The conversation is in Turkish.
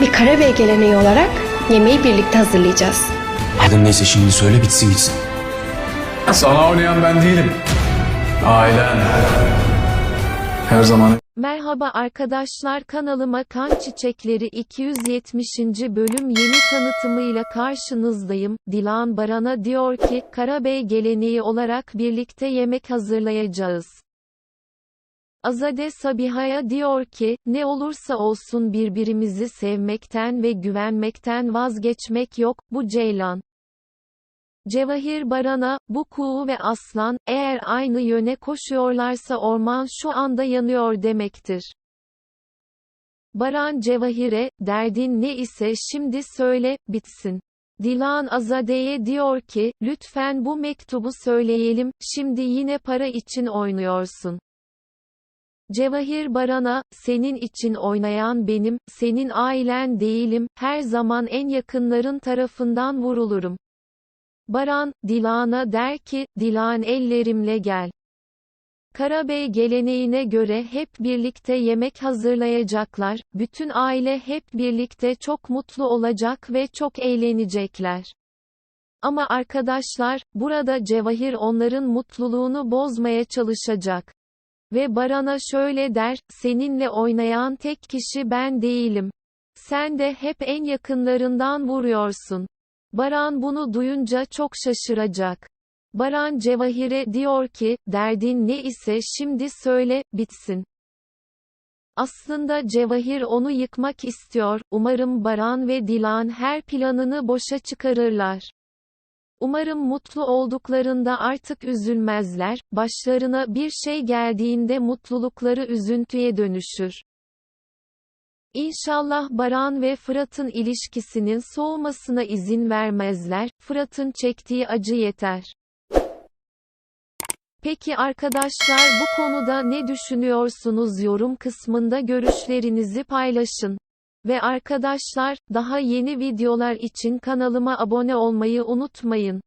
Bir Karabey geleneği olarak yemeği birlikte hazırlayacağız. Adın neyse şimdi söyle bitsin gitsin. Sana oynayan ben değilim. Ailen. Her zaman Merhaba arkadaşlar kanalıma Kan Çiçekleri 270. bölüm yeni tanıtımıyla karşınızdayım. Dilan Baran'a diyor ki, Karabey geleneği olarak birlikte yemek hazırlayacağız. Azade Sabiha'ya diyor ki, ne olursa olsun birbirimizi sevmekten ve güvenmekten vazgeçmek yok, bu Ceylan. Cevahir Baran'a, bu kuğu ve aslan, eğer aynı yöne koşuyorlarsa orman şu anda yanıyor demektir. Baran Cevahir'e, derdin ne ise şimdi söyle, bitsin. Dilan Azade'ye diyor ki, lütfen bu mektubu söyleyelim, şimdi yine para için oynuyorsun. Cevahir Baran'a, senin için oynayan benim, senin ailen değilim, her zaman en yakınların tarafından vurulurum. Baran, Dilan'a der ki, Dilan ellerimle gel. Karabey geleneğine göre hep birlikte yemek hazırlayacaklar, bütün aile hep birlikte çok mutlu olacak ve çok eğlenecekler. Ama arkadaşlar, burada Cevahir onların mutluluğunu bozmaya çalışacak. Ve Baran'a şöyle der, seninle oynayan tek kişi ben değilim. Sen de hep en yakınlarından vuruyorsun. Baran bunu duyunca çok şaşıracak. Baran Cevahir'e diyor ki, derdin ne ise şimdi söyle, bitsin. Aslında Cevahir onu yıkmak istiyor, umarım Baran ve Dilan her planını boşa çıkarırlar. Umarım mutlu olduklarında artık üzülmezler, başlarına bir şey geldiğinde mutlulukları üzüntüye dönüşür. İnşallah Baran ve Fırat'ın ilişkisinin soğumasına izin vermezler, Fırat'ın çektiği acı yeter. Peki arkadaşlar bu konuda ne düşünüyorsunuz yorum kısmında görüşlerinizi paylaşın. Ve arkadaşlar, daha yeni videolar için kanalıma abone olmayı unutmayın.